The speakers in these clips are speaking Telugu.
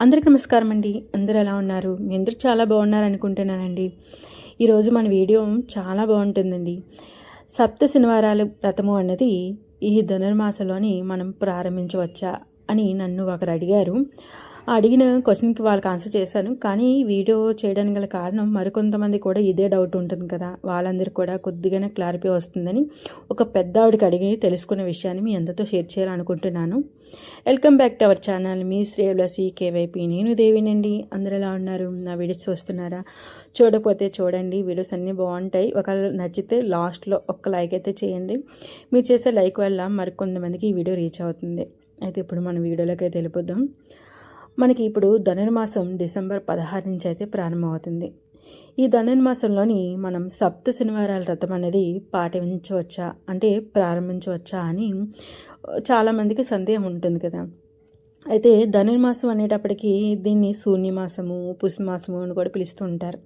అందరికి నమస్కారం అండి. అందరూ ఎలా ఉన్నారు? మీ అందరూ చాలా బాగున్నారు అనుకుంటున్నానండి. ఈరోజు మన వీడియో చాలా బాగుంటుందండి. సప్త శనివారాలు వ్రతము అన్నది ఈ ధనుర్మాసంలోని మనం ప్రారంభించవచ్చా అని నన్ను ఒకరు అడిగారు. అడిగిన క్వశ్చన్కి వాళ్ళకి ఆన్సర్ చేశాను. కానీ వీడియో చేయడానికి గల కారణం మరికొంతమంది కూడా ఇదే డౌట్ ఉంటుంది కదా. వాళ్ళందరికీ కూడా కొద్దిగానే క్లారిటీ వస్తుందని ఒక పెద్ద ఆవిడకి అడిగి తెలుసుకున్న విషయాన్ని మీ అందరితో షేర్ చేయాలనుకుంటున్నాను. Welcome back to our channel. మీ శ్రేయలసి కేవైపీ. నేను దేవినండి. అందరు ఎలా ఉన్నారు? నా వీడియోస్ చూస్తున్నారా? చూడకపోతే చూడండి. వీడియోస్ అన్నీ బాగుంటాయి. ఒకవేళ నచ్చితే లాస్ట్లో ఒక్క లైక్ అయితే చేయండి. మీరు చేసే లైక్ వల్ల మరికొంతమందికి ఈ వీడియో రీచ్ అవుతుంది. అయితే ఇప్పుడు మనం వీడియోలోకి అయితే మనకి ఇప్పుడు ధనుర్మాసం డిసెంబర్ పదహారు నుంచి అయితే ప్రారంభమవుతుంది. ఈ ధనుర్మాసంలోని మనం సప్త శనివారాల వ్రతం అనేది పాటించవచ్చా? అంటే ప్రారంభించవచ్చా అని చాలామందికి సందేహం ఉంటుంది కదా. అయితే ధనుర్మాసం అనేటప్పటికీ దీన్ని శూన్యమాసము పుష్మాసము అని కూడా పిలుస్తూ ఉంటారు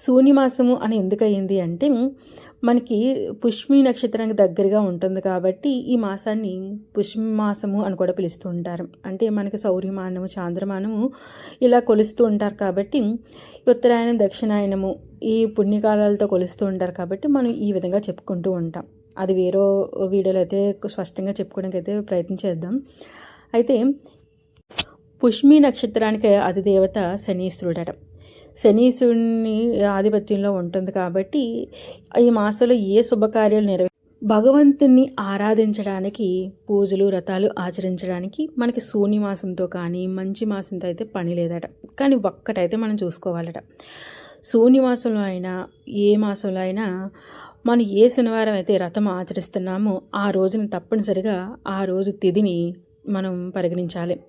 శూన్యమాసము అని ఎందుకయింది అంటే మనకి పుష్మి నక్షత్రానికి దగ్గరగా ఉంటుంది కాబట్టి ఈ మాసాన్ని పుష్మి మాసము అని కూడా పిలుస్తూ ఉంటారు. అంటే మనకి సౌర్యమానము చాంద్రమానము ఇలా కొలుస్తూ ఉంటారు కాబట్టి ఉత్తరాయణం దక్షిణాయనము ఈ పుణ్యకాలాలతో కొలుస్తూ ఉంటారు కాబట్టి మనం ఈ విధంగా చెప్పుకుంటూ ఉంటాం. అది వేరే వీడియోలో అయితే స్పష్టంగా చెప్పుకోవడానికి అయితే ప్రయత్నం చేద్దాం. అయితే పుష్మి నక్షత్రానికి అధిదేవత శనీశ్వరుడట. శనీశ్వరుని ఆధిపత్యంలో ఉంటుంది కాబట్టి ఈ మాసంలో ఏ శుభకార్యాలు నెరవే. భగవంతుణ్ణి ఆరాధించడానికి పూజలు వ్రతాలు ఆచరించడానికి మనకి శూన్య మాసంతో కానీ మంచి మాసంతో అయితే పని లేదట. కానీ ఒక్కటైతే మనం చూసుకోవాలట. శూన్య మాసంలో అయినా ఏ మాసంలో అయినా మనం ఏ శనివారం అయితే రథం ఆచరిస్తున్నామో ఆ రోజున తప్పనిసరిగా ఆ రోజు తిథిని మనం పరిగణించాలి.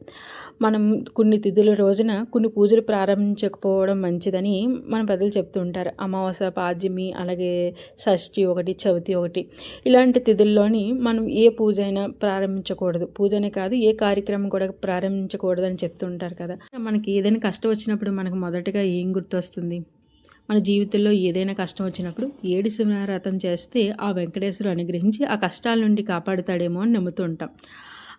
మనం కొన్ని తిథుల రోజున కొన్ని పూజలు ప్రారంభించకపోవడం మంచిదని మన పెద్దలు చెప్తూ ఉంటారు. అమావాస్య పాడ్యమి అలాగే షష్ఠి ఒకటి చవితి ఒకటి. ఇలాంటి తిథుల్లోని మనం ఏ పూజ అయినా ప్రారంభించకూడదు. పూజనే కాదు ఏ కార్యక్రమం కూడా ప్రారంభించకూడదు అని చెప్తూ ఉంటారు కదా. మనకి ఏదైనా కష్టం వచ్చినప్పుడు మనకు మొదటగా ఏం గుర్తొస్తుంది? మన జీవితంలో ఏదైనా కష్టం వచ్చినప్పుడు ఏడు శివరాతం చేస్తే ఆ వెంకటేశ్వరు అనుగ్రహించి ఆ కష్టాల నుండి కాపాడుతాడేమో అని నమ్ముతూ ఉంటాం.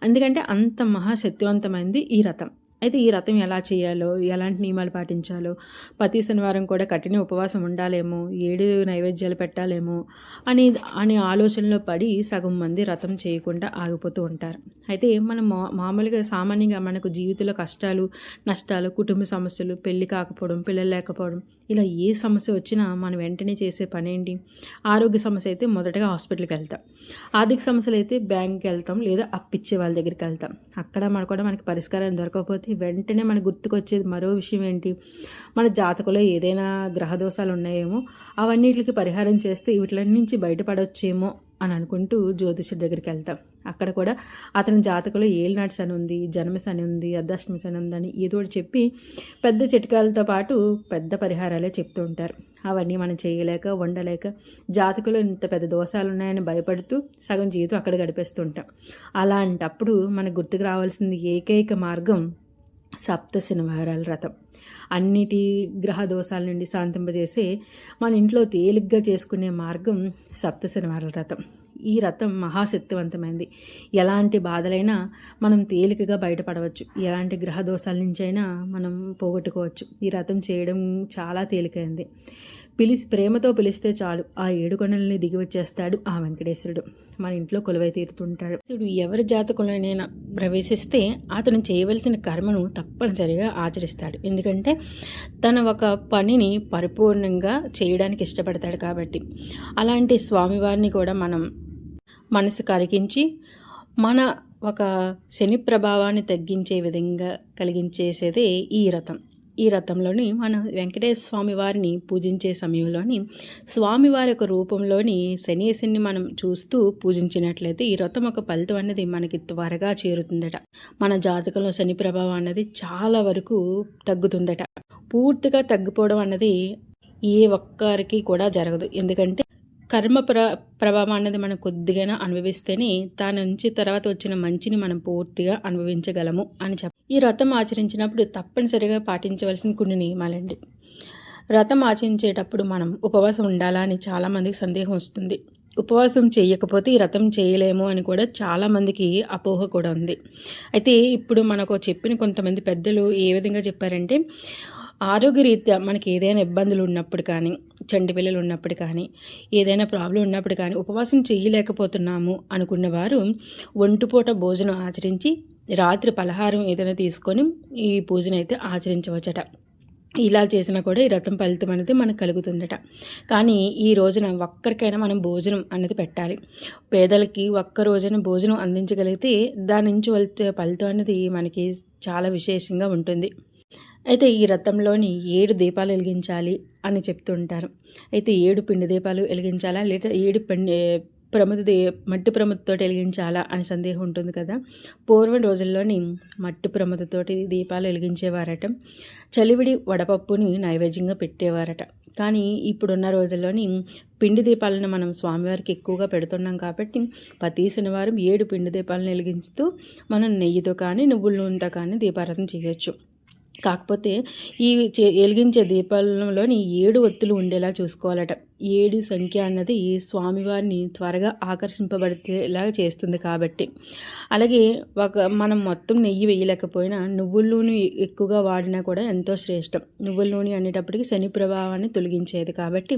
ఎందుకంటే అంత మహాశక్తివంతమైంది ఈ రథం. అయితే ఈ రథం ఎలా చేయాలో ఎలాంటి నియమాలు పాటించాలో ప్రతి శనివారం కూడా కఠిన ఉపవాసం ఉండాలేమో ఏడు నైవేద్యాలు పెట్టాలేమో అని అనే ఆలోచనలో పడి సగం మంది రథం చేయకుండా ఆగిపోతూ ఉంటారు. అయితే మనం మా మామూలుగా సామాన్యంగా మనకు జీవితంలో కష్టాలు నష్టాలు కుటుంబ సమస్యలు పెళ్ళి కాకపోవడం పిల్లలు లేకపోవడం ఇలా ఏ సమస్య వచ్చినా మనం వెంటనే చేసే పని ఏంటి? ఆరోగ్య సమస్య అయితే మొదటగా హాస్పిటల్కి వెళ్తాం. ఆర్థిక సమస్యలు అయితే బ్యాంక్కి వెళ్తాం లేదా అప్పిచ్చే వాళ్ళ దగ్గరికి వెళ్తాం. అక్కడ మన కూడా మనకి పరిష్కారం దొరకకపోతే వెంటనే మన గుర్తుకొచ్చేది మరో విషయం ఏంటి? మన జాతకులో ఏదైనా గ్రహ దోషాలు ఉన్నాయేమో అవన్నిటికి పరిహారం చేస్తే వీటిల నుంచి బయటపడవచ్చేమో అని అనుకుంటూ జ్యోతిషుడి దగ్గరికి వెళ్తాం. అక్కడ కూడా అతని జాతకంలో ఏలినాటి శని ఉంది జన్మ శని ఉంది అర్ధాష్టమి శని ఉందని ఏదో ఒకటి చెప్పి పెద్ద చిట్కాలతో పాటు పెద్ద పరిహారాలే చెప్తూ ఉంటారు. అవన్నీ మనం చేయలేక వండలేక జాతకులు ఇంత పెద్ద దోషాలు ఉన్నాయని భయపడుతూ సగం జీవితం అక్కడ గడిపేస్తుంటాం అలాంటప్పుడు మనకు గుర్తుకు రావాల్సింది ఏకైక మార్గం సప్త శనివారాల రథం అన్నిటి గ్రహ దోషాల నుండి శాంతింపజేసే మన ఇంట్లో తేలిగ్గా చేసుకునే మార్గం సప్త శనివారాల రథం ఈ రథం మహాశక్తివంతమైంది. ఎలాంటి బాధలైనా మనం తేలికగా బయటపడవచ్చు. ఎలాంటి గ్రహ దోషాల నుంచైనా మనం పోగొట్టుకోవచ్చు. ఈ రథం చేయడం చాలా తేలికైంది. పిలిచి ప్రేమతో పిలిస్తే చాలు. ఆ ఏడుకొండలని దిగి వచ్చేస్తాడు ఆ వెంకటేశ్వరుడు. మన ఇంట్లో కొలువై తీరుతుంటాడు. చూడు ఎవరి జాతకులనైనా ప్రవేశిస్తే అతను చేయవలసిన కర్మను తప్పనిసరిగా ఆచరిస్తాడు. ఎందుకంటే తన ఒక పనిని పరిపూర్ణంగా చేయడానికి ఇష్టపడతాడు కాబట్టి. అలాంటి స్వామివారిని కూడా మనం మనసు కరిగించి మన ఒక శని ప్రభావాన్ని తగ్గించే విధంగా కలిగించేసేదే ఈ రథం. ఈ రథంలోని మన వెంకటేశ్వర స్వామి వారిని పూజించే సమయంలోని స్వామివారి యొక్క రూపంలోని శనీశని మనం చూస్తూ పూజించినట్లయితే ఈ రథం ఒక ఫలితం అనేది మనకి త్వరగా చేరుతుందట. మన జాతకంలో శని ప్రభావం అన్నది చాలా వరకు తగ్గుతుందట. పూర్తిగా తగ్గిపోవడం అన్నది ఏ ఒక్కరికి కూడా జరగదు. ఎందుకంటే కర్మ ప్ర ప్రభావం అనేది మనం కొద్దిగా అనుభవిస్తేనే దాని నుంచి తర్వాత వచ్చిన మంచిని మనం పూర్తిగా అనుభవించగలము అని చెప్ప. ఈ వ్రతం ఆచరించినప్పుడు తప్పనిసరిగా పాటించవలసిన కొన్ని నియమాలండి. వ్రతం ఆచరించేటప్పుడు మనం ఉపవాసం ఉండాలా అని చాలామందికి సందేహం వస్తుంది. ఉపవాసం చేయకపోతే ఈ వ్రతం చేయలేము అని కూడా చాలామందికి అపోహ కూడా ఉంది. అయితే ఇప్పుడు మనకు చెప్పిన కొంతమంది పెద్దలు ఏ విధంగా చెప్పారంటే ఆరోగ్యరీత్యా మనకి ఏదైనా ఇబ్బందులు ఉన్నప్పుడు కానీ చంటి పిల్లలు ఉన్నప్పుడు కానీ ఏదైనా ప్రాబ్లం ఉన్నప్పుడు కానీ ఉపవాసం చేయలేకపోతున్నాము అనుకున్న వారు ఒంటిపూట భోజనం ఆచరించి రాత్రి పలహారం ఏదైనా తీసుకొని ఈ పూజనైతే అయితే ఆచరించవచ్చట. ఇలా చేసినా కూడా ఈ రథం ఫలితం అనేది మనకు కలుగుతుందట. కానీ ఈ రోజున ఒక్కరికైనా మనం భోజనం అనేది పెట్టాలి. పేదలకి ఒక్క రోజైనా భోజనం అందించగలిగితే దాని నుంచి వెళ్తే ఫలితం అనేది మనకి చాలా విశేషంగా ఉంటుంది. అయితే ఈ రథంలోని ఏడు దీపాలు వెలిగించాలి అని చెప్తుంటారు. అయితే ఏడు పిండి దీపాలు వెలిగించాలా? లేదా ఏడు పిండి ప్రమిద మట్టి ప్రముదతోటి వెలిగించాలా అని సందేహం ఉంటుంది కదా? పూర్వం రోజుల్లోని మట్టి ప్రముదతోటి దీపాలు వెలిగించేవారట. చలివిడి వడపప్పుని నైవేద్యంగా పెట్టేవారట. కానీ ఇప్పుడున్న రోజుల్లోని పిండి దీపాలను మనం స్వామివారికి ఎక్కువగా పెడుతున్నాం కాబట్టి ప్రతి శనివారం ఏడు పిండి దీపాలను వెలిగించుతూ మనం నెయ్యితో కానీ నువ్వుల నూనెతో కానీ దీపారాధన చేయొచ్చు. కాకపోతే ఈ వెలిగించే దీపాలలోని ఏడు ఒత్తులు ఉండేలా చూసుకోవాలట. ఏడు సంఖ్య అన్నది ఈ స్వామివారిని త్వరగా ఆకర్షింపబడేలా చేస్తుంది కాబట్టి. అలాగే ఒక మనం మొత్తం నెయ్యి వేయలేకపోయినా నువ్వుల నూనె ఎక్కువగా వాడినా కూడా ఎంతో శ్రేష్టం. నువ్వుల నూనె అనేటప్పటికి శని ప్రభావాన్ని తొలగించేది కాబట్టి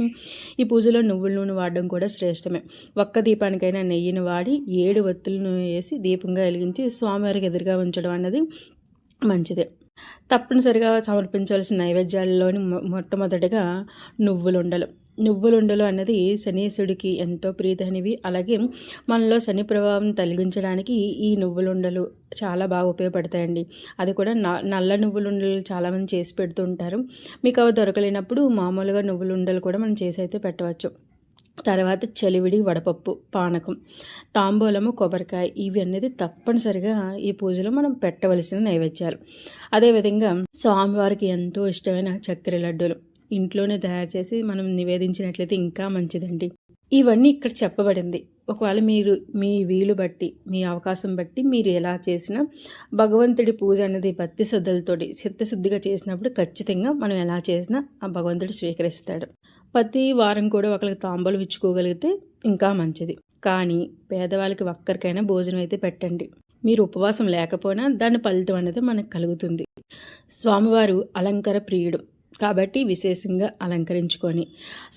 ఈ పూజలో నువ్వుల నూనె వాడడం కూడా శ్రేష్టమే. ఒక్క దీపానికైనా నెయ్యిని వాడి ఏడు ఒత్తులను వేసి దీపంగా వెలిగించి స్వామివారికి ఎదురుగా ఉంచడం అన్నది మంచిదే. తప్పనిసరిగా సమర్పించవలసిన నైవేద్యాలలోని మొట్టమొదటిగా నువ్వులుండలు. నువ్వులుండలు అన్నది శనీసుడికి ఎంతో ప్రీతనివి అలాగే మనలో శని ప్రభావం తొలగించడానికి ఈ నువ్వులుండలు చాలా బాగా ఉపయోగపడతాయండి. అది కూడా నల్ల నువ్వులుండలు చాలామంది చేసి పెడుతుంటారు మీకు అవి దొరకలేనప్పుడు మామూలుగా నువ్వులుండలు కూడా మనం చేసి అయితే పెట్టవచ్చు. తర్వాత చలివిడి వడపప్పు పానకం తాంబూలము కొబ్బరికాయ ఇవి అనేది తప్పనిసరిగా ఈ పూజలో మనం పెట్టవలసిన నైవేద్యాలు. అదేవిధంగా స్వామివారికి ఎంతో ఇష్టమైన చక్కెర లడ్డూలు ఇంట్లోనే తయారు చేసి మనం నివేదించినట్లయితే ఇంకా మంచిదండి. ఇవన్నీ ఇక్కడ చెప్పబడింది. ఒకవేళ మీరు మీ వీలు బట్టి మీ అవకాశం బట్టి మీరు ఎలా చేసినా భగవంతుడి పూజ అనేది భక్తి శ్రద్ధలతోటి చిత్తశుద్ధిగా చేసినప్పుడు ఖచ్చితంగా మనం ఎలా చేసినా ఆ భగవంతుడు స్వీకరిస్తాడు. ప్రతి వారం కూడా ఒకరికి తాంబూలు ఇచ్చుకోగలిగితే ఇంకా మంచిది. కానీ పేదవాళ్ళకి ఒక్కరికైనా భోజనం అయితే పెట్టండి. మీరు ఉపవాసం లేకపోయినా దాని ఫలితం అనేది మనకు కలుగుతుంది. స్వామివారు అలంకార ప్రియుడు. కాబట్టి విశేషంగా అలంకరించుకొని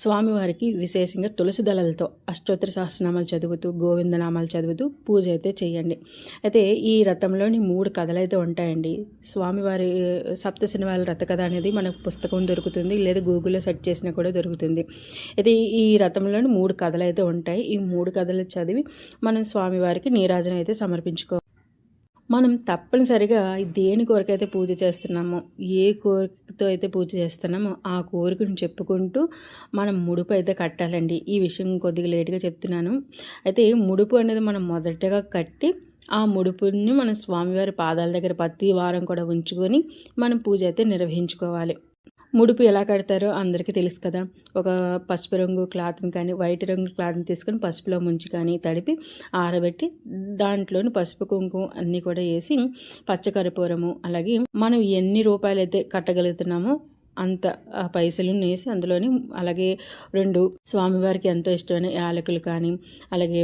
స్వామివారికి విశేషంగా తులసి దళలతో అష్టోత్తర సహస్రనామాలు చదువుతూ గోవిందనామాలు చదువుతూ పూజ అయితే చేయండి. అయితే ఈ రథంలోని మూడు కథలు అయితే ఉంటాయండి. స్వామివారి సప్త శనివారి రథ కథ అనేది మనకు పుస్తకం దొరుకుతుంది లేదా గూగుల్లో సెర్చ్ చేసినా కూడా దొరుకుతుంది. అయితే ఈ రథంలోని మూడు కథలు అయితే ఉంటాయి. ఈ మూడు కథలు చదివి మనం స్వామివారికి నీరాజనం అయితే సమర్పించుకో మనం తప్పనిసరిగా దేని కోరికైతే పూజ చేస్తున్నామో ఏ కోరికతో అయితే పూజ చేస్తున్నామో ఆ కోరికను చెప్పుకుంటూ మనం ముడుపు అయితే కట్టాలండి. ఈ విషయం కొద్దిగా లేట్గా చెప్తున్నాను. అయితే ముడుపు అనేది మనం మొదటగా కట్టి ఆ ముడుపుని మన స్వామివారి పాదాల దగ్గర ప్రతి వారం కూడా ఉంచుకొని మనం పూజ అయితే నిర్వహించుకోవాలి. ముడుపు ఎలా కడతారో అందరికీ తెలుసు కదా. ఒక పసుపు రంగు క్లాత్ని కానీ వైట్ రంగు క్లాత్ని తీసుకొని పసుపులో ముంచి కానీ తడిపి ఆరబెట్టి దాంట్లోని పసుపు కుంకుమ అన్నీ కూడా వేసి పచ్చకర్పూరము అలాగే మనం ఎన్ని రూపాయలు అయితే కట్టగలుగుతున్నామో అంత పైసలు వేసి అందులోని అలాగే రెండు స్వామివారికి ఎంతో ఇష్టమైన యాలకులు కానీ అలాగే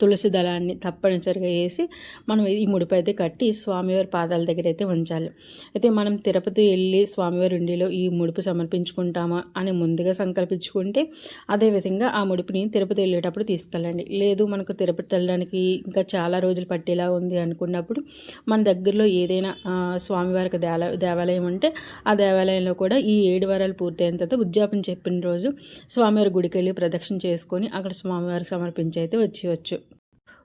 తులసి దళాన్ని తప్పనిసరిగా వేసి మనం ఈ ముడిపై అయితే కట్టి స్వామివారి పాదాల దగ్గర అయితే ఉంచాలి. అయితే మనం తిరుపతి వెళ్ళి స్వామివారి ఉండిలో ఈ ముడుపు సమర్పించుకుంటామా అని ముందుగా సంకల్పించుకుంటే అదేవిధంగా ఆ ముడుపుని తిరుపతి వెళ్ళేటప్పుడు తీసుకెళ్ళండి. లేదు మనకు తిరుపతి వెళ్ళడానికి ఇంకా చాలా రోజులు పట్టేలా ఉంది అనుకున్నప్పుడు మన దగ్గరలో ఏదైనా స్వామివారికి దేవాల దేవాలయం ఉంటే ఆ దేవాలయంలో కూడా ఈ ఏడు వారాలు పూర్తయిన తర్వాత ఉద్యాపన చెప్పిన రోజు స్వామివారి గుడికి వెళ్ళి ప్రదక్షిణ చేసుకొని అక్కడ స్వామివారికి సమర్పించి అయితే వచ్చేయచ్చు.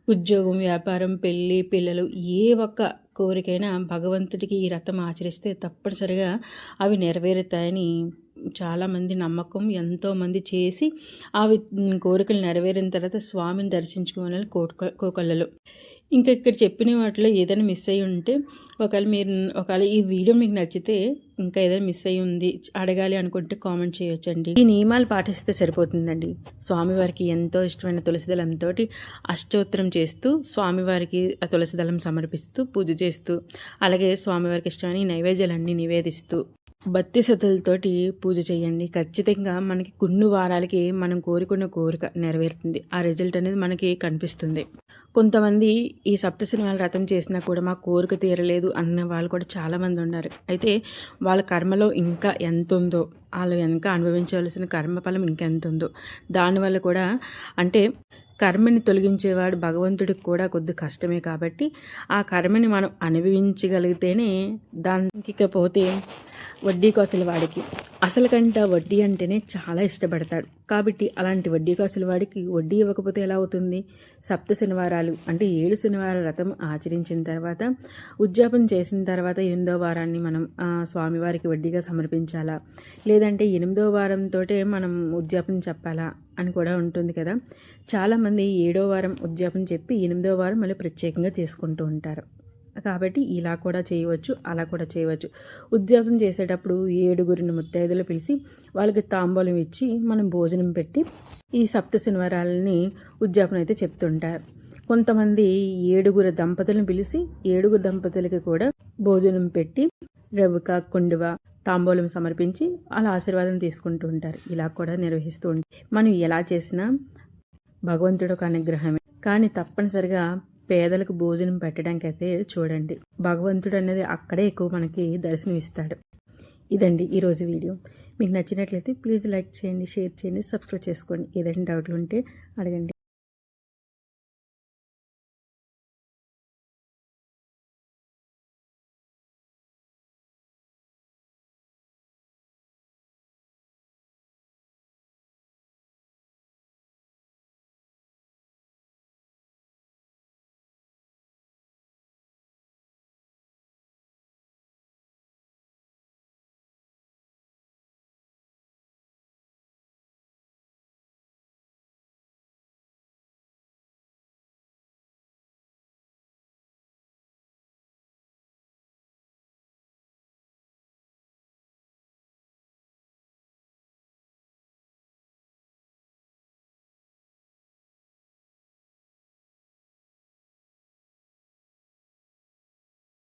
ఉద్యోగం వ్యాపారం పెళ్ళి పిల్లలు ఏ ఒక్క కోరికైనా భగవంతుడికి ఈ రథం ఆచరిస్తే తప్పనిసరిగా అవి నెరవేరుతాయని చాలామంది నమ్మకం ఎంతోమంది చేసి అవి కోరికలు నెరవేరిన తర్వాత స్వామిని దర్శించుకోవాలని కోట కోకళ్ళలు ఇంకా ఇక్కడ చెప్పిన వాటిలో ఏదైనా మిస్ అయ్యి ఉంటే ఒకవేళ మీరు ఒకవేళ ఈ వీడియో మీకు నచ్చితే ఇంకా ఏదైనా మిస్ అయ్యి ఉంది అడగాలి అనుకుంటే కామెంట్ చేయొచ్చండి. ఈ నియమాలు పాటిస్తే సరిపోతుందండి. స్వామివారికి ఎంతో ఇష్టమైన తులసిదళంతో అష్టోత్తరం చేస్తూ స్వామివారికి ఆ తులసిదళం సమర్పిస్తూ పూజ చేస్తూ అలాగే స్వామివారికి ఇష్టమైన నైవేద్యాలన్నీ నివేదిస్తూ. బత్తి సతులతోటి పూజ చేయండి. ఖచ్చితంగా మనకి కొన్ని వారాలకి మనం కోరుకున్న కోరిక నెరవేరుతుంది. ఆ రిజల్ట్ అనేది మనకి కనిపిస్తుంది. కొంతమంది ఈ సప్తశనివారం వ్రతం చేసినా కూడా మా కోరిక తీరలేదు అన్న వాళ్ళు కూడా చాలామంది ఉన్నారు. అయితే వాళ్ళ కర్మలో ఇంకా ఎంత ఉందో వాళ్ళు వెనక అనుభవించవలసిన కర్మఫలం ఇంకెంత ఉందో దానివల్ల కూడా అంటే కర్మని తొలగించేవాడు భగవంతుడికి కూడా కొద్ది కష్టమే కాబట్టి ఆ కర్మని మనం అనుభవించగలిగితేనే దానికి పోతే వడ్డీ కోసల వాడికి. అసలు కంట వడ్డీ అంటేనే చాలా ఇష్టపడతాడు. కాబట్టి అలాంటి వడ్డీ కోసల వాడికి వడ్డీ ఇవ్వకపోతే ఎలా అవుతుంది? సప్త శనివారాలు అంటే ఏడు శనివారాల వ్రతం ఆచరించిన తర్వాత ఉద్యాపన చేసిన తర్వాత ఎనిమిదో వారాన్ని మనం స్వామివారికి వడ్డీగా సమర్పించాలా? లేదంటే ఎనిమిదో వారంతో మనం ఉద్యాపన చెప్పాలా? అని కూడా ఉంటుంది కదా. చాలామంది ఏడో వారం ఉద్యాపన చెప్పి ఎనిమిదో వారం మళ్ళీ ప్రత్యేకంగా చేసుకుంటూ ఉంటారు. కాబట్టి ఇలా కూడా చేయవచ్చు అలా కూడా చేయవచ్చు. ఉద్యోగం చేసేటప్పుడు ఏడుగురిని ముత్తైదులు పిలిచి వాళ్ళకి తాంబూలం ఇచ్చి మనం భోజనం పెట్టి ఈ సప్త శనివారాలని ఉద్యాపన అయితే చెప్తుంటారు. కొంతమంది ఏడుగురు దంపతులను పిలిచి ఏడుగురు దంపతులకి కూడా భోజనం పెట్టి రవిక కుండువ తాంబూలం సమర్పించి అలా ఆశీర్వాదం తీసుకుంటూ ఉంటారు. ఇలా కూడా నిర్వహిస్తూ ఉంటారు. మనం ఎలా చేసినా భగవంతుడు ఒక అనుగ్రహమే. కానీ తప్పనిసరిగా పేదలకు భోజనం పెట్టడానికి అయితే చూడండి. భగవంతుడు అనేది అక్కడే ఎక్కువ మనకి దర్శనం ఇస్తాడు ఇదండి ఈరోజు వీడియో. మీకు నచ్చినట్లయితే ప్లీజ్ లైక్ చేయండి షేర్ చేయండి సబ్స్క్రైబ్ చేసుకోండి. ఏదైనా డౌట్లు ఉంటే అడగండి.